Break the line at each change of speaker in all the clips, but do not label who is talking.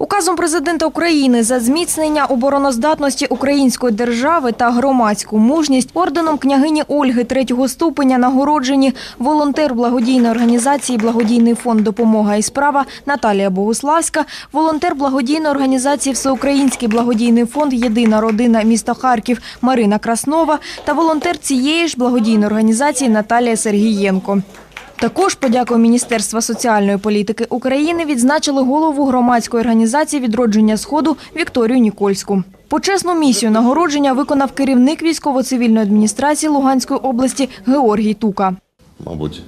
Указом президента України за зміцнення обороноздатності української держави та громадську мужність орденом княгині Ольги третього ступеня нагороджені волонтер благодійної організації Благодійний фонд Допомога і справа Наталія Богуславська, волонтер благодійної організації Всеукраїнський благодійний фонд Єдина родина міста Харків Марина Краснова та волонтер цієї ж благодійної організації Наталія Сергієнко. Також подякою Міністерства соціальної політики України відзначили голову громадської організації відродження сходу Вікторію Нікольську. Почесну місію нагородження виконав керівник військово-цивільної адміністрації Луганської області Георгій Тука.
Мабуть,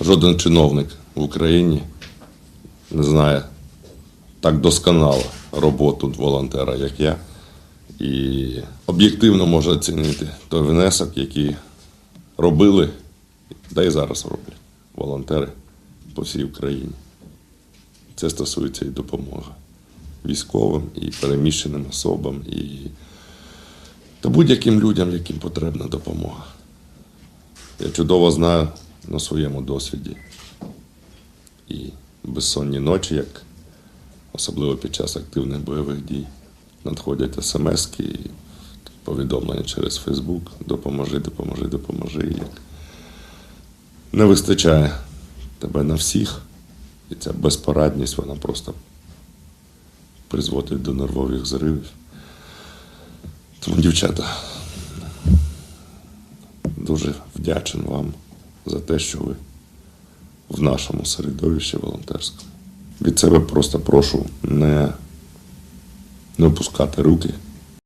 жоден чиновник в Україні не знає так досконало роботу волонтера, як я, і об'єктивно може оцінити той внесок, який робили, та й зараз роблять волонтери по всій Україні. Це стосується і допомоги військовим, і переміщеним особам, і та будь-яким людям, яким потрібна допомога. Я чудово знаю на своєму досвіді і безсонні ночі, як особливо під час активних бойових дій, надходять смски і повідомлення через Фейсбук Допоможи, допоможи, допоможи. Не вистачає тебе на всіх, і ця безпорадність, вона просто призводить до нервових зривів. Тому, дівчата, дуже вдячен вам за те, що ви в нашому середовищі волонтерському. Від себе просто прошу не, не опускати руки,